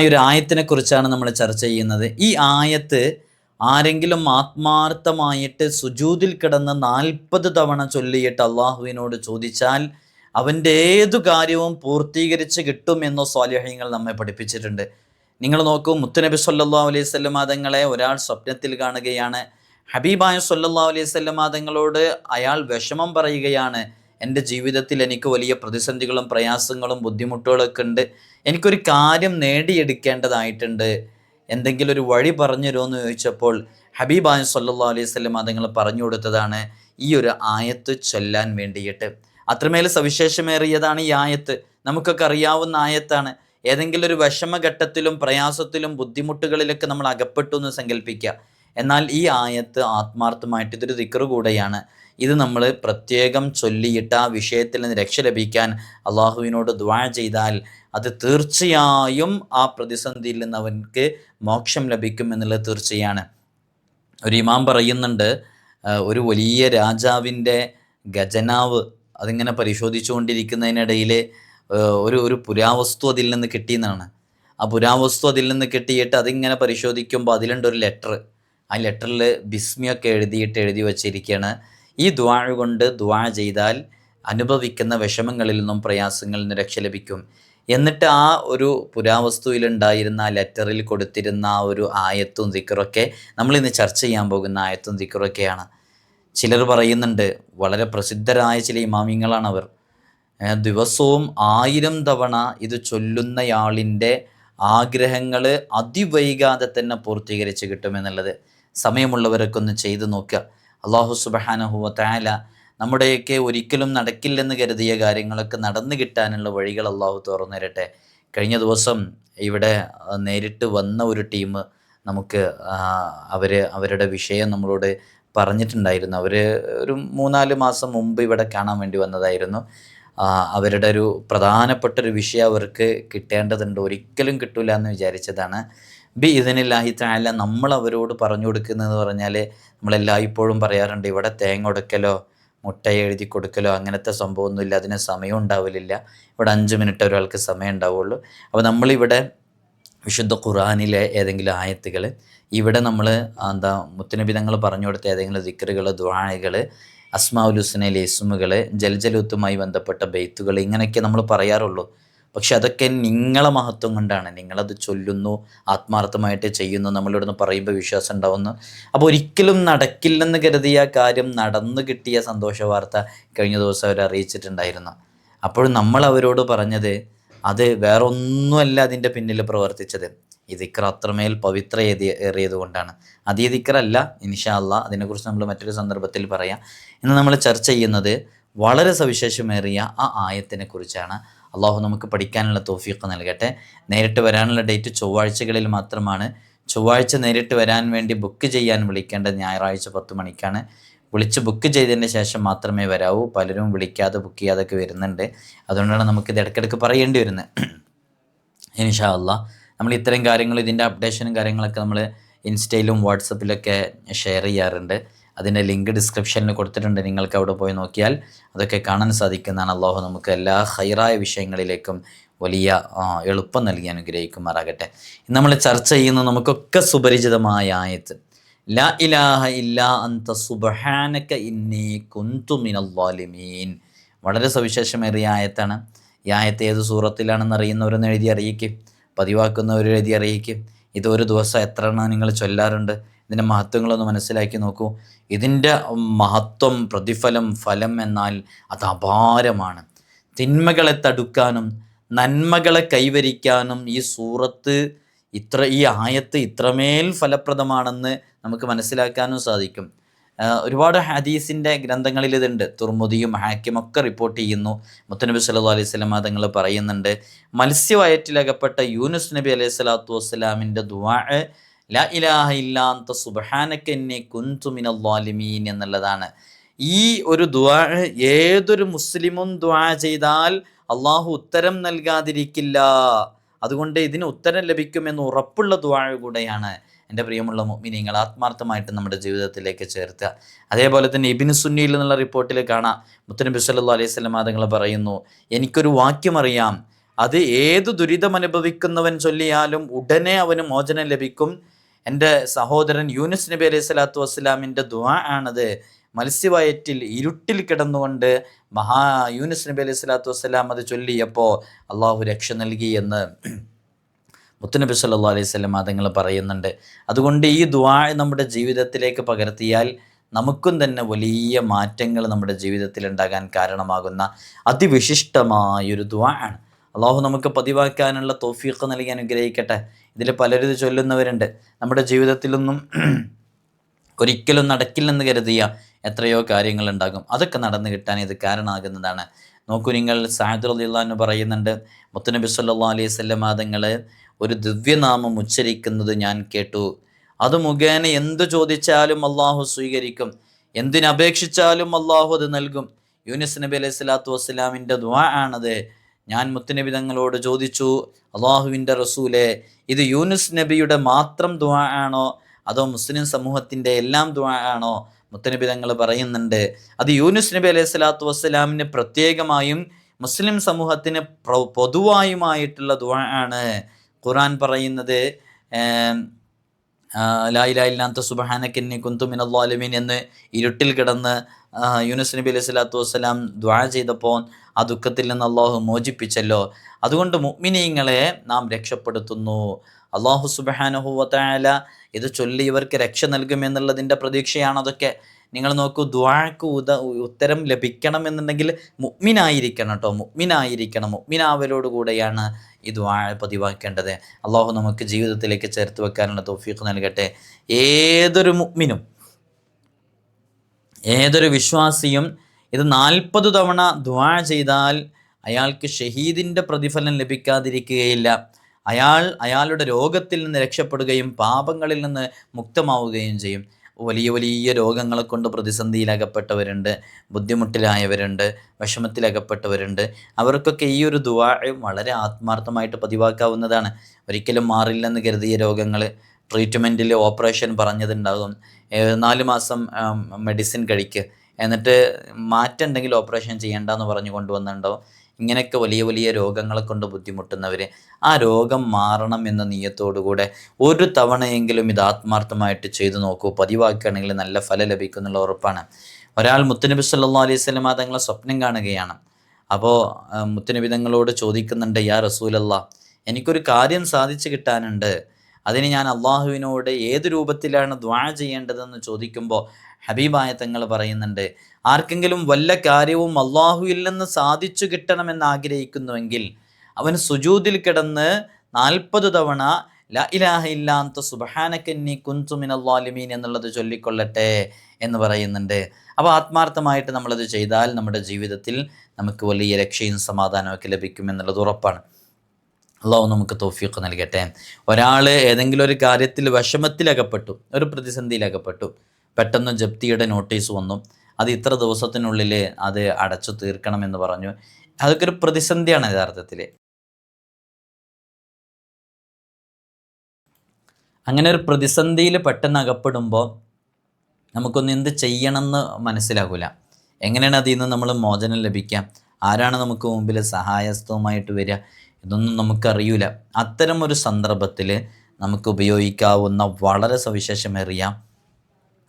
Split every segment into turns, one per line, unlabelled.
ഈ ഒരു ആയത്തിനെ കുറിച്ചാണ് നമ്മൾ ചർച്ച ചെയ്യുന്നത്. ഈ ആയത്ത് ആരെങ്കിലും ആത്മാർത്ഥമായിട്ട് സുജൂതിൽ കിടന്ന് നാൽപ്പത് തവണ ചൊല്ലിയിട്ട് അള്ളാഹുവിനോട് ചോദിച്ചാൽ അവന്റെ ഏതു കാര്യവും പൂർത്തീകരിച്ച് കിട്ടുമെന്നോ സ്വാലിഹ്യങ്ങൾ നമ്മെ പഠിപ്പിച്ചിട്ടുണ്ട്. നിങ്ങൾ നോക്കൂ മുത്തുനബി സല്ലാ അലൈഹി സ്വല്ലമാതങ്ങളെ ഒരാൾ സ്വപ്നത്തിൽ കാണുകയാണ്. ഹബീബായ സല്ലാ അലൈഹി സ്വല്ലമാതങ്ങളോട് അയാൾ വിഷമം പറയുകയാണ്. എന്റെ ജീവിതത്തിൽ എനിക്ക് വലിയ പ്രതിസന്ധികളും പ്രയാസങ്ങളും ബുദ്ധിമുട്ടുകളൊക്കെ ഉണ്ട്. എനിക്കൊരു കാര്യം നേടിയെടുക്കേണ്ടതായിട്ടുണ്ട്. എന്തെങ്കിലും ഒരു വഴി പറഞ്ഞു തരുമോ എന്ന് ചോദിച്ചപ്പോൾ ഹബീബായ സല്ലാ അലൈഹി സ്വലം അതുങ്ങൾ പറഞ്ഞു കൊടുത്തതാണ് ഈ ഒരു ആയത്ത് ചൊല്ലാൻ വേണ്ടിയിട്ട്. അത്രമേൽ സവിശേഷമേറിയതാണ് ഈ ആയത്ത്. നമുക്കൊക്കെ അറിയാവുന്ന ആയത്താണ്. ഏതെങ്കിലും ഒരു വിഷമഘട്ടത്തിലും പ്രയാസത്തിലും ബുദ്ധിമുട്ടുകളിലൊക്കെ നമ്മൾ അകപ്പെട്ടു എന്ന് സങ്കല്പിക്കുക. എന്നാൽ ഈ ആയത്ത് ആത്മാർത്ഥമായിട്ട് ഇതൊരു ദിക്കറ് കൂടെയാണ്. ഇത് നമ്മൾ പ്രത്യേകം ചൊല്ലിയിട്ട് ആ വിഷയത്തിൽ നിന്ന് രക്ഷ ലഭിക്കാൻ അള്ളാഹുവിനോട് ദ്വാ ചെയ്താൽ അത് തീർച്ചയായും ആ പ്രതിസന്ധിയിൽ നിന്ന് അവൻക്ക് മോക്ഷം ലഭിക്കും എന്നുള്ളത് തീർച്ചയാണ്. ഒരു ഇമാം പറയുന്നുണ്ട് ഒരു വലിയ രാജാവിന്റെ ഖജനാവ് അതിങ്ങനെ പരിശോധിച്ചുകൊണ്ടിരിക്കുന്നതിനിടയിൽ ഒരു ഒരു പുരാവസ്തു അതിൽ നിന്ന് കിട്ടിയെന്നാണ്. ആ പുരാവസ്തു അതിൽ നിന്ന് കിട്ടിയിട്ട് അതിങ്ങനെ പരിശോധിക്കുമ്പോൾ അതിലുണ്ട് ഒരു ലെറ്റർ ആ ലെറ്ററിൽ ബിസ്മിയൊക്കെ എഴുതിയിട്ട് എഴുതി വച്ചിരിക്കുകയാണ്. ഈ ദ്വാ കൊണ്ട് ദ്വാ ചെയ്താൽ അനുഭവിക്കുന്ന വിഷമങ്ങളിൽ നിന്നും പ്രയാസങ്ങളിൽ നിന്ന് രക്ഷ ലഭിക്കും. എന്നിട്ട് ആ ഒരു പുരാവസ്തുവിലുണ്ടായിരുന്ന ലെറ്ററിൽ കൊടുത്തിരുന്ന ആ ഒരു ആയത്തും ദിക്കറൊക്കെ നമ്മളിന്ന് ചർച്ച ചെയ്യാൻ പോകുന്ന ആയത്തും ദിക്കറൊക്കെയാണ് ചിലർ പറയുന്നുണ്ട് വളരെ പ്രസിദ്ധരായ ചില ഇമാമിങ്ങളാണ് അവർ ദിവസവും ആയിരം തവണ ഇത് ചൊല്ലുന്നയാളിന്റെ ആഗ്രഹങ്ങൾ അതിവൈകാതെ തന്നെ പൂർത്തീകരിച്ച് കിട്ടുമെന്നുള്ളത് സമയമുള്ളവരൊക്കെ ഒന്ന് ചെയ്തു നോക്കുക. അള്ളാഹു സുബഹാനഹുവ താല നമ്മുടെയൊക്കെ ഒരിക്കലും നടക്കില്ലെന്ന് കരുതിയ കാര്യങ്ങളൊക്കെ നടന്നു കിട്ടാനുള്ള വഴികൾ അള്ളാഹു തുറന്നു തരട്ടെ കഴിഞ്ഞ ദിവസം ഇവിടെ നേരിട്ട് വന്ന ഒരു ടീം നമുക്ക് അവർ അവരുടെ വിഷയം നമ്മളോട് പറഞ്ഞിട്ടുണ്ടായിരുന്നു. അവർ ഒരു മൂന്നാൽ മാസം മുമ്പ് ഇവിടെ കാണാൻ വേണ്ടി വന്നതായിരുന്നു. അവരുടെ ഒരു പ്രധാനപ്പെട്ട ഒരു വിഷയം അവർക്ക് കിട്ടേണ്ടതുണ്ട്. ഒരിക്കലും കിട്ടില്ല എന്ന് വിചാരിച്ചതാണ്. ബി ഇതിനില്ലാഹി താല നമ്മൾ അവരോട് പറഞ്ഞു കൊടുക്കുന്നതെന്ന് പറഞ്ഞാൽ നമ്മളെല്ലായ്പ്പോഴും പറയാറുണ്ട് ഇവിടെ തേങ്ങ ഉടക്കലോ മുട്ട എഴുതി കൊടുക്കലോ അങ്ങനത്തെ സംഭവമൊന്നുമില്ല. അതിന് സമയം ഉണ്ടാവില്ല ഇവിടെ അഞ്ച് മിനിറ്റ് ഒരാൾക്ക് സമയം ഉണ്ടാവുള്ളൂ. അപ്പോൾ നമ്മളിവിടെ വിശുദ്ധ ഖുറാനിലെ ഏതെങ്കിലും ആയത്തുകൾ ഇവിടെ നമ്മൾ എന്താ മുത്തനബിതങ്ങൾ പറഞ്ഞു കൊടുത്ത ഏതെങ്കിലും ദിക്കറുകൾ ദ്വാഴകൾ അസ്മാഉൽ ഹുസ്നയിലെ ഇസ്മുകൾ ജൽജലൂത്തുമായി ബന്ധപ്പെട്ട ബെയ്ത്തുകൾ ഇങ്ങനെയൊക്കെ നമ്മൾ പറയാറുള്ളൂ. പക്ഷെ അതൊക്കെ നിങ്ങളെ മഹത്വം കൊണ്ടാണ്. നിങ്ങളത് ചൊല്ലുന്നു ആത്മാർത്ഥമായിട്ട് ചെയ്യുന്നു നമ്മളിവിടെ നിന്ന് പറയുമ്പോൾ വിശ്വാസം ഉണ്ടാവുന്നു. അപ്പോൾ ഒരിക്കലും നടക്കില്ലെന്ന് കരുതിയ കാര്യം നടന്നു കിട്ടിയ സന്തോഷ വാർത്ത കഴിഞ്ഞ ദിവസം അവർ അറിയിച്ചിട്ടുണ്ടായിരുന്നു. അപ്പോൾ നമ്മൾ അവരോട് പറഞ്ഞത് അത് വേറെ ഒന്നുമല്ല അതിന്റെ പിന്നിൽ പ്രവർത്തിച്ചത്. ഈ ദിക്ർ അത്രമേൽ പവിത്ര ഏറിയത് കൊണ്ടാണ്. അത് ഈ ദിക്റല്ല ഇൻഷാ അല്ലാ അതിനെക്കുറിച്ച് നമ്മൾ മറ്റൊരു സന്ദർഭത്തിൽ പറയാം. ഇന്ന് നമ്മൾ ചർച്ച ചെയ്യുന്നത് വളരെ സവിശേഷമേറിയ ആ ആയത്തിനെ കുറിച്ചാണ്. അള്ളാഹു നമുക്ക് പഠിക്കാനുള്ള തോഫീക്ക് നൽകട്ടെ. നേരിട്ട് വരാനുള്ള ഡേറ്റ് ചൊവ്വാഴ്ചകളിൽ മാത്രമാണ്. ചൊവ്വാഴ്ച നേരിട്ട് വരാൻ വേണ്ടി ബുക്ക് ചെയ്യാൻ വിളിക്കേണ്ടത് ഞായറാഴ്ച പത്ത് മണിക്കാണ്. വിളിച്ച് ബുക്ക് ചെയ്തതിന് ശേഷം മാത്രമേ വരാവൂ. പലരും വിളിക്കാതെ ബുക്ക് ചെയ്യാതൊക്കെ വരുന്നുണ്ട്. അതുകൊണ്ടാണ് നമുക്കിത് ഇടയ്ക്കിടയ്ക്ക് പറയേണ്ടി വരുന്നത്. ഇൻഷാ അല്ലാ നമ്മൾ ഇത്തരം കാര്യങ്ങൾ ഇതിന്റെ അപ്ഡേഷനും കാര്യങ്ങളൊക്കെ നമ്മൾ ഇൻസ്റ്റയിലും വാട്സപ്പിലൊക്കെ ഷെയർ ചെയ്യാറുണ്ട്. അതിന്റെ ലിങ്ക് ഡിസ്ക്രിപ്ഷനിൽ കൊടുത്തിട്ടുണ്ട് നിങ്ങൾക്ക് അവിടെ പോയി നോക്കിയാൽ അതൊക്കെ കാണാൻ സാധിക്കുന്നതാണ്. അള്ളാഹു നമുക്ക് എല്ലാ ഹൈറായ വിഷയങ്ങളിലേക്കും വലിയ എളുപ്പം നൽകി അനുഗ്രഹിക്കുമാറാകട്ടെ. നമ്മൾ ചർച്ച ചെയ്യുന്ന നമുക്കൊക്കെ സുപരിചിതമായ ആയത്ത് ലാ ഇലാഹ ഇല്ലാ അന്ത സുബ്ഹാനക ഇന്നി കുന്തു വളരെ സവിശേഷമേറിയ ആയത്താണ്. ഈ ആയത്ത് ഏത് സൂറത്തിലാണെന്ന് അറിയുന്നവരൊന്ന് എഴുതി അറിയിക്കും. പതിവാക്കുന്നവർ എഴുതി അറിയിക്കും. ഇത് ഒരു ദിവസം എത്ര എണ്ണം നിങ്ങൾ ചൊല്ലാറുണ്ട്? ഇതിന്റെ മഹത്വങ്ങളൊന്ന് മനസ്സിലാക്കി നോക്കൂ. ഇതിന്റെ മഹത്വം പ്രതിഫലം ഫലം എന്നാൽ അത് അപാരമാണ്. തിന്മകളെ തടുക്കാനും നന്മകളെ കൈവരിക്കാനും ഈ സൂറത്ത് ഇത്ര ഈ ആയത്ത് ഇത്രമേൽ ഫലപ്രദമാണെന്ന് നമുക്ക് മനസ്സിലാക്കാനും സാധിക്കും. ഒരുപാട് ഹദീസിന്റെ ഗ്രന്ഥങ്ങളിൽ ഇതുണ്ട്. തുർമുദിയും ഹാക്കിമൊക്കെ റിപ്പോർട്ട് ചെയ്യുന്നു. മുത്തനബി സല്ലു അലൈഹി സ്വലമ തങ്ങൾ പറയുന്നുണ്ട് മത്സ്യവയറ്റിലകപ്പെട്ട യൂനുസ് നബി അലൈഹി സ്വലാത്തു വസ്സലാമിന്റെ ദുആ ഇലാഹ എന്നുള്ളതാണ്. ഈ ഒരു ദ്വാ ഏതൊരു മുസ്ലിമും ദ്വാ ചെയ്താൽ അള്ളാഹു ഉത്തരം നൽകാതിരിക്കില്ല. അതുകൊണ്ട് ഇതിന് ഉത്തരം ലഭിക്കുമെന്ന് ഉറപ്പുള്ള ദ്വാ കൂടെയാണ് എന്റെ പ്രിയമുള്ള മുഅ്മിനീങ്ങൾ ആത്മാർത്ഥമായിട്ട് നമ്മുടെ ജീവിതത്തിലേക്ക് ചേർത്തുക. അതേപോലെ തന്നെ ഇബിന് സുന്നിയിൽ നിന്നുള്ള റിപ്പോർട്ടിൽ കാണാം. മുത്തനബി സല്ലു അലൈഹി സ്വലം തങ്ങൾ പറയുന്നു എനിക്കൊരു വാക്യം അറിയാം. അത് ഏത് ദുരിതമനുഭവിക്കുന്നവൻ ചൊല്ലിയാലും ഉടനെ അവന് മോചനം ലഭിക്കും. എന്റെ സഹോദരൻ യൂനുസ് നബി അലൈഹി സ്വലാത്തു വസ്സലാമിന്റെ ദുആ ആണത്. മത്സ്യവയറ്റിൽ ഇരുട്ടിൽ കിടന്നുകൊണ്ട് മഹാ യൂനുസ് നബി അലൈഹി സ്വലാത്തു വസ്സലാം അത് ചൊല്ലിയപ്പോൾ അള്ളാഹു രക്ഷ നൽകി എന്ന് മുത്തുനബി സല്ലാ അലൈഹി സ്വലം അതുങ്ങൾ പറയുന്നുണ്ട്. അതുകൊണ്ട് ഈ ദുആ നമ്മുടെ ജീവിതത്തിലേക്ക് പകർത്തിയാൽ നമുക്കും തന്നെ വലിയ മാറ്റങ്ങൾ നമ്മുടെ ജീവിതത്തിൽ ഉണ്ടാകാൻ കാരണമാകുന്ന അതിവിശിഷ്ടമായൊരു ദുആ ആണ്. അള്ളാഹു നമുക്ക് പതിവാക്കാനുള്ള തോഫീഖ് നൽകി അനുഗ്രഹിക്കട്ടെ. ഇതിൽ പലരും ചൊല്ലുന്നവരുണ്ട്. നമ്മുടെ ജീവിതത്തിലൊന്നും ഒരിക്കലും നടക്കില്ലെന്ന് കരുതിയ എത്രയോ കാര്യങ്ങളുണ്ടാകും. അതൊക്കെ നടന്നു കിട്ടാൻ ഇത് കാരണമാകുന്നതാണ്. നോക്കൂ നിങ്ങൾ എന്ന് പറയുന്നുണ്ട് മുത്തനബി സല്ലാ അലൈഹി സ്വല്ലം തങ്ങൾ ഒരു ദിവ്യനാമം ഉച്ചരിക്കുന്നത് ഞാൻ കേട്ടു. അത് മുഖേന എന്തു ചോദിച്ചാലും അള്ളാഹു സ്വീകരിക്കും. എന്തിനപേക്ഷിച്ചാലും അള്ളാഹു അത് നൽകും. യൂനിസ് നബി അലൈഹി സ്വലാത്തു വസ്സലാമിന്റെ ദ്വാ ആണത്. ഞാൻ മുത്തുനബി തങ്ങളോട് ചോദിച്ചു അള്ളാഹുവിന്റെ റസൂലെ ഇത് യൂനുസ് നബിയുടെ മാത്രം ദ്വാ ആണോ? അതോ മുസ്ലിം സമൂഹത്തിന്റെ എല്ലാം ദ്വാ ആണോ? മുത്തനബി തങ്ങൾ പറയുന്നുണ്ട് അത് യൂനുസ് നബി അലൈഹി സ്വലാത്തു വസ്സലാമിന് പ്രത്യേകമായും മുസ്ലിം സമൂഹത്തിന് പൊതുവായുമായിട്ടുള്ള ദ്വാ ആണ്. ഖുറാൻ പറയുന്നത് ലായിലായില്ലാത്ത സുബഹാനക്കിന്നി കുന്തു മിനല്ലാലുമീൻ എന്ന് ഇരുട്ടിൽ കിടന്ന് യൂനുസ് നബി അലൈഹി സ്വലാത്തു വസ്സലാം ദ്വാ ചെയ്തപ്പോൾ ആ ദുഃഖത്തിൽ നിന്ന് അള്ളാഹു മോചിപ്പിച്ചല്ലോ. അതുകൊണ്ട് മുഗ്മിനീങ്ങളെ നാം രക്ഷപ്പെടുത്തുന്നു. അള്ളാഹു സുബഹാനുഹുവല ഇത് ചൊല്ലി ഇവർക്ക് രക്ഷ നൽകുമെന്നുള്ളതിന്റെ പ്രതീക്ഷയാണ് അതൊക്കെ. നിങ്ങൾ നോക്കൂ ദ്വാഴക്ക് ഉദ ഉത്തരം ലഭിക്കണം എന്നുണ്ടെങ്കിൽ മുഗ്മിനായിരിക്കണം കേട്ടോ മുഗ്മിനായിരിക്കണം. മുഗ്മിനാവലോട് കൂടെയാണ് ഈ ദ്വാഴ പതിവാക്കേണ്ടത്. അള്ളാഹു നമുക്ക് ജീവിതത്തിലേക്ക് ചേർത്ത് വെക്കാനുള്ള തോഫീഖ് നൽകട്ടെ. ഏതൊരു മുഗ്മിനും ഏതൊരു വിശ്വാസിയും ഇത് നാൽപ്പത് തവണ ദ്വാ ചെയ്താൽ അയാൾക്ക് ഷഹീദിന്റെ പ്രതിഫലം ലഭിക്കാതിരിക്കുകയില്ല. അയാൾ അയാളുടെ രോഗത്തിൽ നിന്ന് രക്ഷപ്പെടുകയും പാപങ്ങളിൽ നിന്ന് മുക്തമാവുകയും ചെയ്യും. വലിയ വലിയ രോഗങ്ങളെ കൊണ്ട് പ്രതിസന്ധിയിലകപ്പെട്ടവരുണ്ട് ബുദ്ധിമുട്ടിലായവരുണ്ട് വിഷമത്തിലകപ്പെട്ടവരുണ്ട്. അവർക്കൊക്കെ ഈ ഒരു ദുവാ വളരെ ആത്മാർത്ഥമായിട്ട് പതിവാക്കാവുന്നതാണ്. ഒരിക്കലും മാറില്ലെന്ന് കരുതിയ രോഗങ്ങൾ ട്രീറ്റ്മെന്റിൽ ഓപ്പറേഷൻ പറഞ്ഞതുണ്ടാകും. നാല് മാസം മെഡിസിൻ കഴിക്കുക എന്നിട്ട് മാറ്റുണ്ടെങ്കിൽ ഓപ്പറേഷൻ ചെയ്യേണ്ടെന്ന് പറഞ്ഞു കൊണ്ടുവന്നിട്ടുണ്ടാവും. ഇങ്ങനെയൊക്കെ വലിയ വലിയ രോഗങ്ങളെ കൊണ്ട് ബുദ്ധിമുട്ടുന്നവർ ആ രോഗം മാറണം എന്ന നീയത്തോടുകൂടെ ഒരു തവണയെങ്കിലും ഇത് ആത്മാർത്ഥമായിട്ട് ചെയ്തു നോക്കൂ. പതിവാക്കുകയാണെങ്കിൽ നല്ല ഫലം ലഭിക്കുന്നുള്ള ഉറപ്പാണ്. ഒരാൾ മുത്തനബി സല്ലാ അലൈഹി സ്വലം തങ്ങളെ സ്വപ്നം കാണുകയാണ്. അപ്പോൾ മുത്തനബി തങ്ങളോട് ചോദിക്കുന്നുണ്ട് യാ റസൂലല്ല എനിക്കൊരു കാര്യം സാധിച്ചു കിട്ടാനുണ്ട്. അതിന് ഞാൻ അള്ളാഹുവിനോട് ഏത് രൂപത്തിലാണ് ദ്വാ ചെയ്യേണ്ടതെന്ന് ചോദിക്കുമ്പോൾ ഹബീബായ തങ്ങൾ പറയുന്നുണ്ട് ആർക്കെങ്കിലും വല്ല കാര്യവും അള്ളാഹുവിൽ നിന്ന് സാധിച്ചു കിട്ടണമെന്ന് ആഗ്രഹിക്കുന്നുവെങ്കിൽ അവൻ സുജൂതിൽ കിടന്ന് നാൽപ്പത് തവണ ല ഇലാഹ ഇല്ലാത്ത സുബഹാനക്കന്നി കുൻസുമിൻ അള്ളാലിമീൻ എന്നുള്ളത് ചൊല്ലിക്കൊള്ളട്ടെ എന്ന് പറയുന്നുണ്ട്. അപ്പോൾ ആത്മാർത്ഥമായിട്ട് നമ്മളത് ചെയ്താൽ നമ്മുടെ ജീവിതത്തിൽ നമുക്ക് വലിയ രക്ഷയും സമാധാനമൊക്കെ ലഭിക്കും എന്നുള്ളത് ഉറപ്പാണ്. അള്ളാഹു നമുക്ക് തോഫിയൊക്കെ നൽകട്ടെ. ഒരാൾ ഏതെങ്കിലും ഒരു കാര്യത്തിൽ വിഷമത്തിലകപ്പെട്ടു ഒരു പ്രതിസന്ധിയിലകപ്പെട്ടു പെട്ടെന്ന് ജപ്തിയുടെ നോട്ടീസ് വന്നു. അത് ഇത്ര ദിവസത്തിനുള്ളിൽ അത് അടച്ചു തീർക്കണമെന്ന് പറഞ്ഞു. അതൊക്കെ ഒരു പ്രതിസന്ധിയാണ് യഥാർത്ഥത്തിൽ. അങ്ങനെ ഒരു പ്രതിസന്ധിയിൽ പെട്ടെന്ന് അകപ്പെടുമ്പോൾ നമുക്കൊന്ന് എന്ത് ചെയ്യണമെന്ന് മനസ്സിലാകൂല. എങ്ങനെയാണ് അതിൽ നിന്ന് നമ്മൾ മോചനം ലഭിക്കാം ആരാണ് നമുക്ക് മുമ്പിൽ സഹായസ്ഥവുമായിട്ട് വരിക? ഇതൊന്നും നമുക്കറിയില്ല അത്തരം ഒരു സന്ദർഭത്തിൽ നമുക്ക് ഉപയോഗിക്കാവുന്ന വളരെ സവിശേഷമേറിയ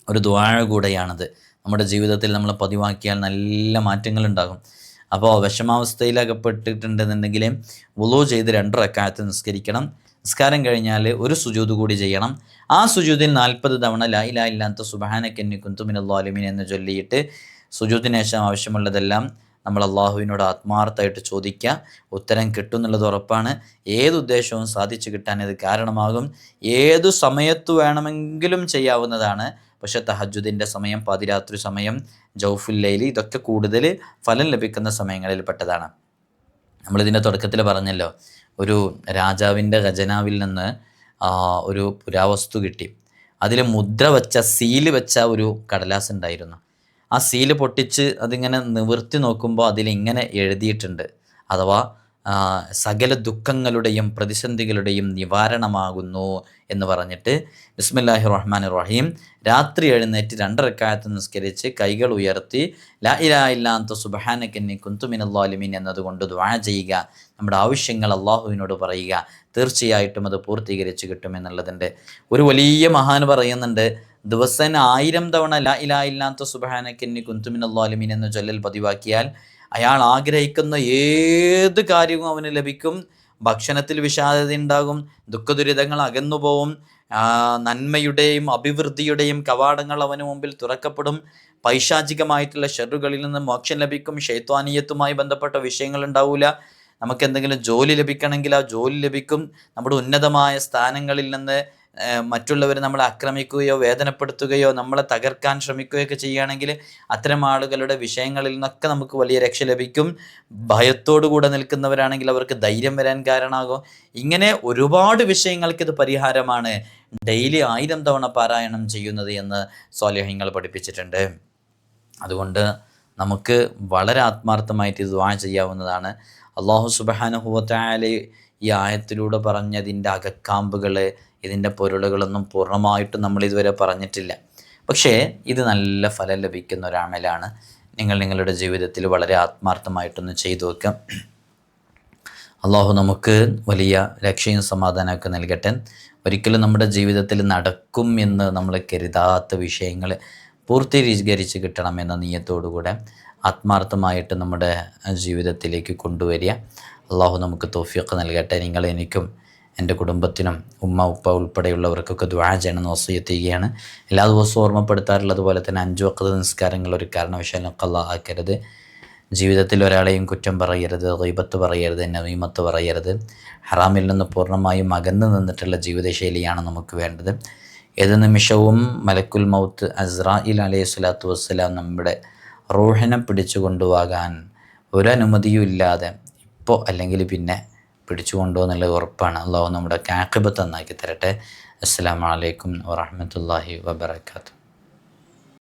ഒരു ദ്വാഴ കൂടെയാണത്. നമ്മുടെ ജീവിതത്തിൽ നമ്മൾ പതിവാക്കിയാൽ നല്ല മാറ്റങ്ങൾ ഉണ്ടാകും അപ്പോൾ വിഷമാവസ്ഥയിൽ അകപ്പെട്ടിട്ടുണ്ടെന്നുണ്ടെങ്കിൽ വുളു ചെയ്ത് രണ്ട് റക്കാലത്ത് നിസ്കരിക്കണം. നിസ്കാരം കഴിഞ്ഞാൽ ഒരു സുജൂത് കൂടി ചെയ്യണം. ആ സുജൂതിൽ നാൽപ്പത് തവണ ലായി ലായില്ലാത്ത സുബാനക്കെന്നി കുന്തുമിനുല്ലാലിമീൻ എന്ന് ചൊല്ലിയിട്ട് സുജൂതിന് ശേഷം ആവശ്യമുള്ളതെല്ലാം നമ്മൾ അള്ളാഹുവിനോട് ആത്മാർത്ഥമായിട്ട് ചോദിക്കുക ഉത്തരം കിട്ടും എന്നുള്ളത് ഉറപ്പാണ്. ഏത് ഉദ്ദേശവും സാധിച്ചു കിട്ടാൻ ഇത് കാരണമാകും. ഏതു സമയത്ത് വേണമെങ്കിലും ചെയ്യാവുന്നതാണ്. പക്ഷെ തഹജുദിന്റെ സമയം പാതിരാത്രി സമയം ജൗഫുല്ലയിൽ ഇതൊക്കെ കൂടുതൽ ഫലം ലഭിക്കുന്ന സമയങ്ങളിൽ പെട്ടതാണ് നമ്മളിതിന്റെ തുടക്കത്തിൽ പറഞ്ഞല്ലോ ഒരു രാജാവിന്റെ ഖജനാവിൽ നിന്ന് ഒരു പുരാവസ്തു കിട്ടി. അതിൽ മുദ്ര വച്ച സീൽ വെച്ച ഒരു കടലാസ് ഉണ്ടായിരുന്നു. ആ സീൽ പൊട്ടിച്ച് അതിങ്ങനെ നിവർത്തി നോക്കുമ്പോൾ അതിലിങ്ങനെ എഴുതിയിട്ടുണ്ട്. അഥവാ സകല ദുഃഖങ്ങളുടെയും പ്രതിസന്ധികളുടെയും നിവാരണമാകുന്നു എന്ന് പറഞ്ഞിട്ട് ബിസ്മില്ലാഹി റഹ്മാൻ റഹീം രാത്രി എഴുന്നേറ്റ് രണ്ടരക്കാലത്ത് നിസ്കരിച്ച് കൈകൾ ഉയർത്തി ലാ ഇലാ ഇല്ലാത്ത സുബഹാനക്കന്നി കുന്തുമിനല്ലാലിമീൻ എന്നതുകൊണ്ട് ദ്വാ ചെയ്യുക. നമ്മുടെ ആവശ്യങ്ങൾ അള്ളാഹുവിനോട് പറയുക. തീർച്ചയായിട്ടും അത് പൂർത്തീകരിച്ച് കിട്ടുമെന്നുള്ളതിന്റെ ഒരു വലിയ മഹാൻ പറയുന്നുണ്ട് ദിവസേന ആയിരം തവണ ലാ ഇലാ ഇല്ലാത്ത സുബഹാനക്കെന്നി കുന്തുമിനല്ലാലിമീൻ എന്ന ചൊല്ലൽ പതിവാക്കിയാൽ അയാൾ ആഗ്രഹിക്കുന്ന ഏത് കാര്യവും അവന് ലഭിക്കും. ഭക്ഷണത്തിൽ വിഷാദത ഉണ്ടാകും ദുഃഖദുരിതങ്ങൾ അകന്നുപോകും പോവും നന്മയുടെയും അഭിവൃദ്ധിയുടെയും കവാടങ്ങൾ അവന് മുമ്പിൽ തുറക്കപ്പെടും. പൈശാചികമായിട്ടുള്ള ഷെറുകളിൽ നിന്ന് മോക്ഷം ലഭിക്കും ഷെയ്ത്വാനീയത്തുമായി ബന്ധപ്പെട്ട വിഷയങ്ങൾ ഉണ്ടാവില്ല നമുക്ക് എന്തെങ്കിലും ജോലി ലഭിക്കണമെങ്കിൽ ആ ജോലി ലഭിക്കും. നമ്മുടെ ഉന്നതമായ സ്ഥാനങ്ങളിൽ നിന്ന് മറ്റുള്ളവർ നമ്മളെ ആക്രമിക്കുകയോ വേദനപ്പെടുത്തുകയോ നമ്മളെ തകർക്കാൻ ശ്രമിക്കുകയൊക്കെ ചെയ്യുകയാണെങ്കിൽ അത്തരം ആളുകളുടെ വിഷയങ്ങളിൽ നിന്നൊക്കെ നമുക്ക് വലിയ രക്ഷ ലഭിക്കും. ഭയത്തോടു കൂടെ നിൽക്കുന്നവരാണെങ്കിൽ അവർക്ക് ധൈര്യം വരാൻ കാരണമാകും. ഇങ്ങനെ ഒരുപാട് വിഷയങ്ങൾക്ക് ഇത് പരിഹാരമാണ് ഡെയിലി ആയിരം തവണ പാരായണം ചെയ്യുന്നത് എന്ന് സ്വാലേഹ്യങ്ങൾ പഠിപ്പിച്ചിട്ടുണ്ട്. അതുകൊണ്ട് നമുക്ക് വളരെ ആത്മാർത്ഥമായിട്ട് ഇത് ദ്വാ ചെയ്യാവുന്നതാണ്. അള്ളാഹു സുബഹാനുഹുവത്തായാൽ ഈ ആയത്തിലൂടെ പറഞ്ഞതിന്റെ അകക്കാമ്പുകൾ ഇതിന്റെ പൊരുളുകളൊന്നും പൂർണമായിട്ടും നമ്മൾ ഇതുവരെ പറഞ്ഞിട്ടില്ല. പക്ഷേ ഇത് നല്ല ഫലം ലഭിക്കുന്ന ഒരു അമലാണ്. നിങ്ങൾ നിങ്ങളുടെ ജീവിതത്തിൽ വളരെ ആത്മാർത്ഥമായിട്ടൊന്ന് ചെയ്തു വെക്കാം അള്ളാഹു നമുക്ക് വലിയ രക്ഷയും സമാധാനമൊക്കെ നൽകട്ടെ. ഒരിക്കലും നമ്മുടെ ജീവിതത്തിൽ നടക്കും എന്ന് നമ്മൾ കരുതാത്ത വിഷയങ്ങൾ പൂർത്തീകരിച്ച് കിട്ടണം എന്ന നീയത്തോടുകൂടെ. ആത്മാർത്ഥമായിട്ട് നമ്മുടെ ജീവിതത്തിലേക്ക് കൊണ്ടുവരിക. അള്ളാഹു നമുക്ക് തോഫിയൊക്കെ നൽകട്ടെ. നിങ്ങൾ എനിക്കും എന്റെ കുടുംബത്തിനും ഉമ്മ ഉപ്പ ഉൾപ്പെടെയുള്ളവർക്കൊക്കെ ദ്വാ ചെയ്യണമെന്ന് വസൂയത്ത് ചെയ്യുകയാണ്. എല്ലാ ദിവസവും ഓർമ്മപ്പെടുത്താറുള്ളത് പോലെ തന്നെ അഞ്ചു വക്കത് നിസ്കാരങ്ങൾ ഒരു കാരണവശാലും അള്ളാഹ് ആക്കരുത്. ജീവിതത്തിൽ ഒരാളെയും കുറ്റം പറയരുത് റീബത്ത് പറയരുത് നവീമത്ത് പറയരുത്. ഹറാമിൽ നിന്ന് പൂർണമായും അകന്നു നിന്നിട്ടുള്ള ജീവിതശൈലിയാണ് നമുക്ക് വേണ്ടത്. ഏത് നിമിഷവും മലക്കുൽ മൗത്ത് അസ്രായിൽ അലൈഹി സ്വലാത്തു വസ്സലാം നമ്മുടെ റൂഹിനെ പിടിച്ചു കൊണ്ടുപോകാൻ ഒരു അനുമതിയും ഇല്ലാതെ ഇപ്പോൾ അല്ലെങ്കിൽ പിന്നെ പിടിച്ചു കൊണ്ടുപോകുന്നുള്ള ഉറപ്പാണ്. അള്ളാഹു നമ്മുടെ കാക്കിബത്ത് നന്നാക്കി തരട്ടെ. അസ്സാം വലൈക്കും വാഹമത്തല്ലാഹി വബർക്കാത്തു